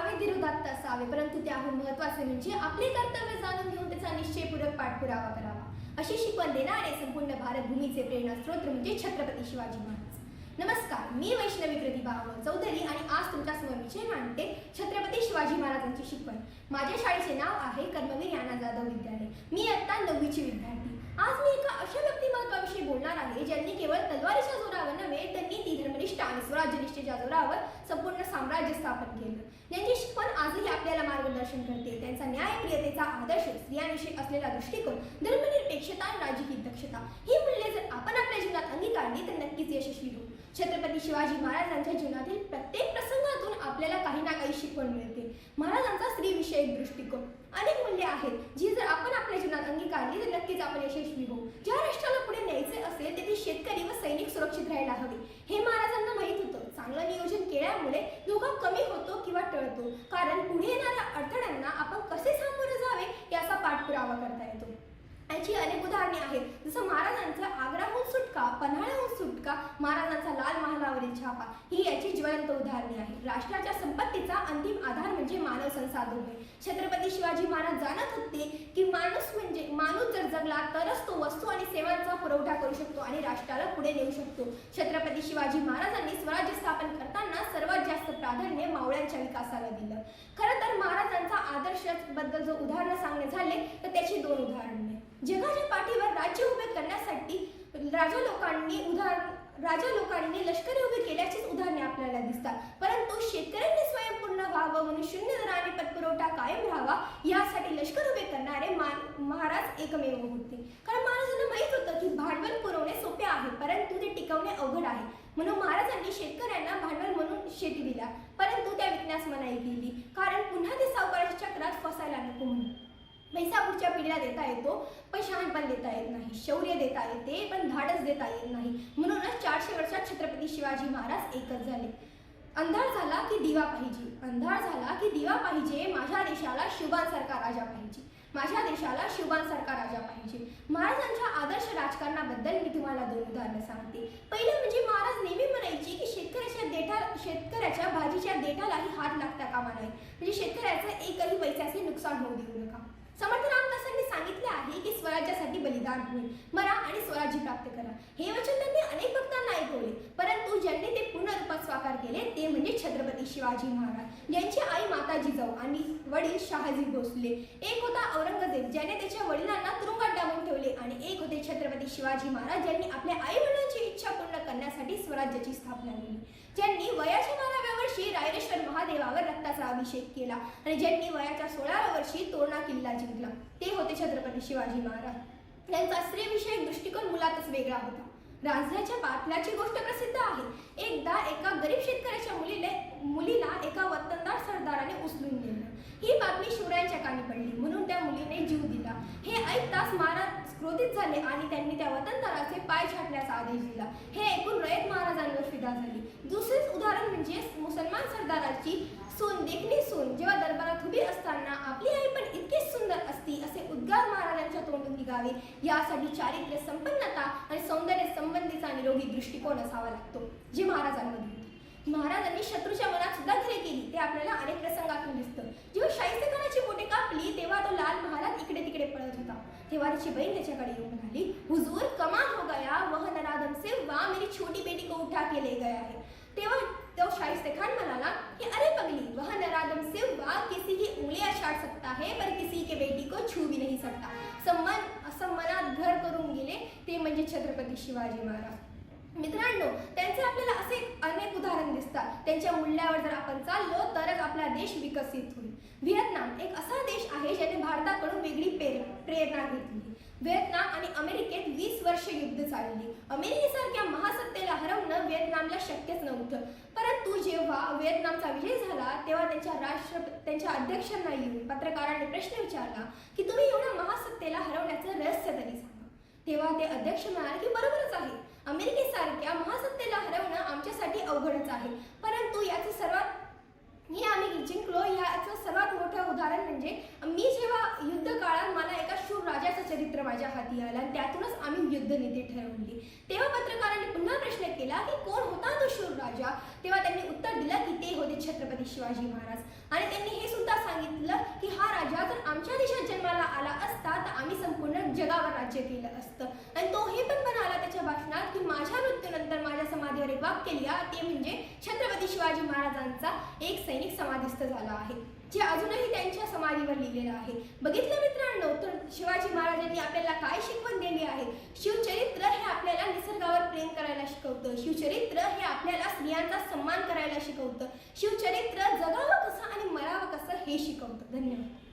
असावे विरोधात असावे परंतु त्याहून महत्त्वाचे म्हणजे आपले कर्तव्य जाणून घेऊन त्याचा निश्चयपूर्वक पाठपुरावा करावा. अशी शिकवण देणारे संपूर्ण भारत भूमीचे प्रेरणास्त्रोत म्हणजे छत्रपती शिवाजी महाराज. नमस्कार मी वैष्णवी प्रतिभा चौधरी आणि आज तुमच्यासमोर विषय मांडते छत्रपती शिवाजी महाराजांची शिकवण. माझ्या शाळेचे नाव आहे कर्मवीर याना जाधव विद्यालय. मी आत्ता नववीची विद्यार्थी. आज मी एका अशा व्यक्तिमत्वाविषयी बोलणार आहे ज्यांनी केवळ तलवारीच्या जोरावर नव्हे त्यांनी ती धर्मनिष्ठ आणि स्वराज्यनिष्ठेच्या जोरावर संपूर्ण साम्राज्य स्थापन केलं. त्यांची शिकवण आजही आपल्याला मार्गदर्शन करते. त्यांचा न्यायप्रियतेचा आदर्श स्त्रियांविषयी असलेला दृष्टिकोन धर्मनिरपेक्षता आणि राजकीय दक्षता ही मूल्ये जर आपण आपल्या जीवनात अंगीकारली तर नक्कीच यशस्वी होऊ. छत्रपती शिवाजी महाराजांच्या जीवनातील प्रत्येक प्रसंगातून आपल्याला काही ना काही शिकवण मिळते. महाराजांचा स्त्रीविषयक दृष्टिकोन अनेक मूल्ये आहेत. जी जर आपण आपल्या जीवनात अंगीकारली तर नक्कीच आपण यशस्वी होऊ. ज्या राष्ट्राला पुढे न्यायचे असेल तेथे शेतकरी व सैनिक सुरक्षित राहायला हवे. हे महाराजांना माहीत होतं. चांगलं नियोजन केल्यामुळे धोका कमी होतो किंवा टळतो. कारण पुढे येणाऱ्या अडथळ्यांना आपण कसे सामोरे जावे याचा पाठपुरावा करता येतो. याची अनेक उदाहरणे आहेत. जसं महाराजांचा आग्राहून सुटका पन्हाळ्याहून सुटका महाराजांचा लाल महालावरील छापा ही याची ज्वलंत उदाहरणे आहेत. राष्ट्राच्या संपत्तीचा अंतिम आधार म्हणजे मानव संसाधन होय छत्रपती शिवाजी महाराज जाणत होते की माणूस म्हणजे माणूस जर जगला तरच तो वस्तू आणि सेवांचा पुरवठा करू शकतो आणि राष्ट्राला पुढे नेऊ शकतो. छत्रपती शिवाजी महाराजांनी स्वराज्य स्थापन करताना सर्वात जास्त प्राधान्य मावळ्यांच्या विकासाला दिलं. खरं तर महाराजांचा आदर्शबद्दल जो उदाहरण सांग झाले तर त्याची दोन उदाहरणे जगाच्या पाठीवर राज्य उभे करण्यासाठी राजा लोकांनी उदाहरण राजा लोकांनी लष्करी उभे केल्याचीच उदाहरणे आपल्याला दिसतात. परंतु शेतकऱ्यांनी स्वयंपूर्ण व्हावं म्हणून शून्य दराने पतपुरवठा कायम राहावा यासाठी लष्कर उभे करणारे महाराज एकमेव होते. कारण महाराजांना माहीत होतं की भांडवल पुरवणे सोपे आहे परंतु ते टिकवणे अवघड आहे. म्हणून महाराजांनी शेतकऱ्यांना भांडवल म्हणून शेती दिला परंतु त्या विकण्यास मनाई केली. कारण पुन्हा ते सावकाराच्या चक्रात फसायला नको म्हणून. पैसा पुढच्या पिढीला देता येतो. पण शहाणपण देता येत नाही शौर्य देता येते पण धाडस देता येत नाही. म्हणूनच चारशे वर्षात छत्रपती शिवाजी महाराज एकच झाले. अंधार झाला की दिवा पाहिजे. अंधार झाला की दिवा पाहिजे. माझ्या देशाला शुभांसारखा राजा पाहिजे. माझ्या देशाला शुभांसारखा राजा पाहिजे. महाराजांच्या आदर्श राजकारणाबद्दल मी तुम्हाला दोन उदाहरणं सांगते. पहिलं म्हणजे महाराज नेहमी म्हणायचे की शेतकऱ्याच्या देठा शेतकऱ्याच्या भाजीच्या देठालाही हात लागता कामा नाही म्हणजे शेतकऱ्याचं एकही पैशाचे नुकसान होऊ देऊ नका. समर्थ रामदासांनी सांगितले आहे की स्वराज्यासाठी बलिदान होईल. मरा आणि स्वराज्य प्राप्त करा. हे वचन त्यांनी अनेक भक्तांना ऐकवले. परंतु ज्यांनी ते पूर्ण रूपात स्वाकार केले ते म्हणजे छत्रपती शिवाजी महाराज. ज्यांची आई माता जिजाऊ आणि वडील शहाजी भोसले. एक होता औरंगजेब ज्याने त्याच्या वडिलांना तुरुंगात डांबून ठेवले आणि एक होते छत्रपती शिवाजी महाराज ज्यांनी आपल्या आई वडिलांची इच्छा पूर्ण करण्यासाठी स्वराज्याची स्थापना केली. ज्यांनी रायरेश्वर महादेवावर रक्ताचा अभिषेक केला. आणि ज्यांनी वयाच्या सोळाव्या वर्षी तोरणा किल्ला जिंकला ते होते छत्रपती शिवाजी महाराज. त्यांचा स्त्रीविषयक दृष्टिकोन मुलातच वेगळा होता. रांझल्याच्या बातल्याची गोष्ट प्रसिद्ध आहे. एकदा एका गरीब शेतकऱ्याच्या मुलीने मुलीला एका वतनदार सरदाराने उचलून नेलं. ही बातमी शिवरायांच्या कानी पडली. म्हणून त्या मुलीने जीव दिला. हे ऐकताच महाराज क्रोधित झाले आणि त्यांनी त्या वतनदाराचे पाय छाटण्याचा आदेश दिला. हे ऐकून रयत महाराजांवर फिदा झाली. दुसरेच उदाहरण म्हणजे मुसलमान सरदाराची सून देखणी सून जेव्हा दरबारात उभी असताना आपली आई पण इतकीच सुंदर असती असे उद्गार महाराजांच्या तोंडून यासाठी चारित्र्य संपन्नता आणि सौंदर्य संबंधीचा निरोगी दृष्टिकोन असावा लागतो जे महाराजांमध्ये होते. महाराजांनी शत्रूच्या मनात सुद्धा घरे केली. ते आपल्याला अनेक प्रसंगातून दिसतं. जेव्हा शाहिस्ते खानाची बोटे कापली तेव्हा तो लाल महाराज इकडे तिकडे पळत होता. तेव्हा त्याची बहीण त्याच्याकडे येऊन म्हणाली हुजूर कमाल हो गया वह नराधम से वा मेरी छोटी बेटी को उठा के ले गया है. तेव्हा तो शाहिस्ते खान म्हणाला की अरे पगली वह नरादम से वाह किसी की उंगलियां छाट सकता है पर किसी के बेटी को छू भी नहीं सकता. सम्मान असं मनात घर करून गेले ते म्हणजे छत्रपती शिवाजी महाराज. मित्रांनो त्यांचे आपल्याला असे अनेक उदाहरण दिसतात. त्यांच्या मूल्यावर जर आपण चाललो तरच आपला देश विकसित होईल. व्हिएतनाम एक असा देश आहे ज्याने भारताकडून वेगळी प्रेरणा घेतली. व्हिएतनाम आणि अमेरिकेत वीस वर्ष युद्ध चालली. अमेरिकेसारख्या महासत्तेला हरवणं व्हिएतनामला शक्यच नव्हतं. परंतु जेव्हा व्हिएतनामचा विजय झाला तेव्हा त्यांच्या राष्ट्र त्यांच्या अध्यक्षांना येऊन पत्रकारांनी प्रश्न विचारला की तुम्ही एवढ्या महासत्तेला हरवण्याचं रहस्य तरी सांगा. तेव्हा ते अध्यक्ष म्हणाले की बरोबरच आहे. अमेरिकेसारख्या महासत्तेला हरवणं आमच्यासाठी अवघडच आहे परंतु याचे सर्वात हे आम्ही जिंकलो याचं सर्वात मोठं उदाहरण म्हणजे मी जेव्हा युद्ध काळात मला एका शूर राजाचं चरित्र माझ्या हाती आला आणि त्यातूनच आम्ही युद्धनीती ठरवली. तेव्हा पत्रकारांनी पुन्हा प्रश्न केला की कोण होता तो शूर राजा? तेव्हा त्यांनी उत्तर दिलं की ते होते छत्रपती शिवाजी महाराज. आणि त्यांनी हे सुद्धा सांगितलं की हा राजा जर आमच्या देशात जन्माला आला असता तर आम्ही संपूर्ण जगावर राज्य केलं असतं. आणि तोही पण म्हणाला त्याच्या भाषणात की माझ्या मृत्यूनंतर माझ्या समाज विभाग वाक्य ते म्हणजे छत्रपती शिवाजी महाराजांचा एक सैनिक समाधिस्थ झाला आहे जे अजूनही त्यांच्या समाधीवर लिहिलेलं आहे. बघितलं मित्रांनो तर शिवाजी महाराजांनी आपल्याला काय शिकवण दिली आहे? शिवचरित्र हे आपल्याला निसर्गावर प्रेम करायला शिकवतं. शिवचरित्र हे आपल्याला स्त्रियांचा सन्मान करायला शिकवतं. शिवचरित्र जगावं कसं आणि मरावं कसं हे शिकवतं. धन्यवाद.